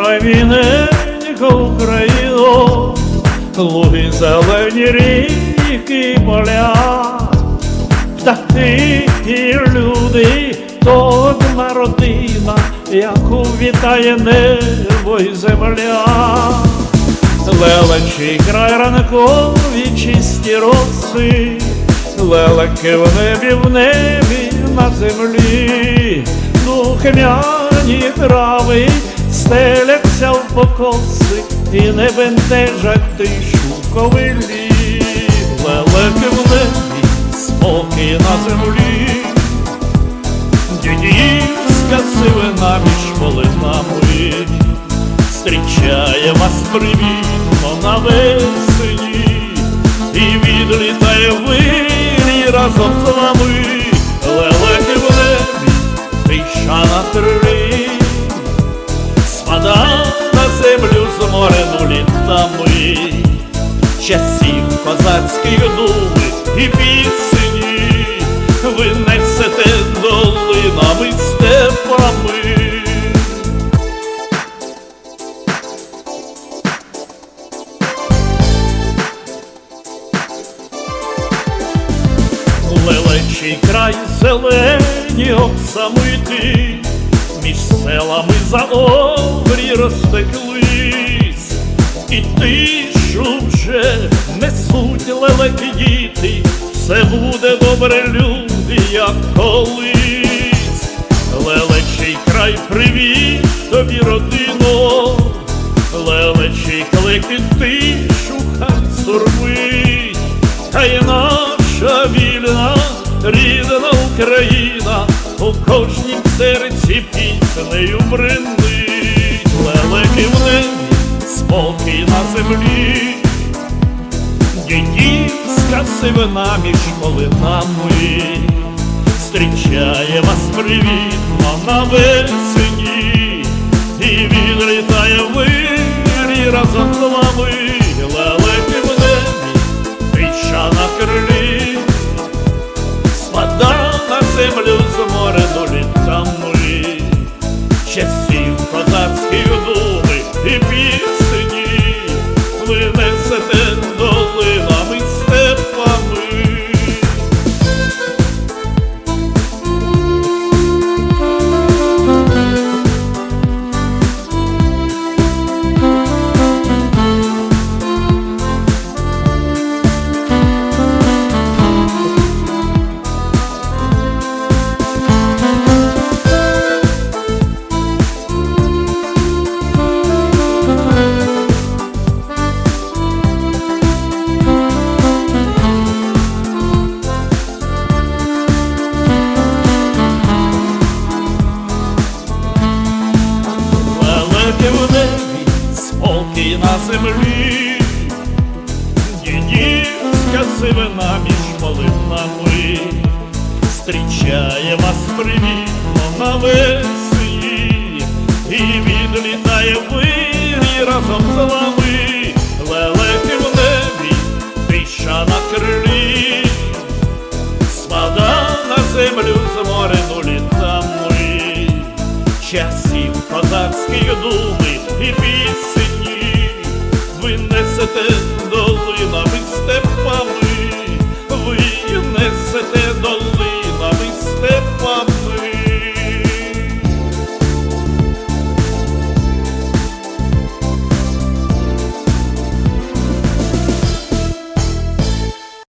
край віненька Україно, луги зелені ріки поля, птахи і люди, то одна родина, яку вітає небо і земля, лелечий край ранкові чисті роси, лелеки в небі, в небі на землі, ну, духмяні трави стеляться в покоси і не бентежать тишу ковилі, лелеки в небі, спокій на землі, дідівська сивина між полинами. Зустрічає вас привітно навесені і відлітає вирій разом з вами, лелеки в небі, тиша на траві, спада на землю зморену літами, часів козацьких думи і пісні, ви несете долинами степами. Лелечий край зелені оксамити, між селами за обрі розтеклись, і тишу вже несуть лелеки діти, все буде добре, люди, як колись. Лелечий край привіт тобі, родино, лелечий клики тишу хай сурмить, та й наша вільна рідна Україна у кожнім серці піснею бринить, лелеки в небі, спокій на землі, дідівська сивина між полинами, зустрічає вас привітно навесені, і відлітає вирій разом з вами, часів козацьких думи і в небі, спокій на землі, дідівська сивина між полинами, зустрічає вас привітно навесні, і відлітає вирій разом з вами, лелеки в небі, тиша на крилі, спада на землю зморену літами, часів козацьких думи і пісні, ви несете долинами степами.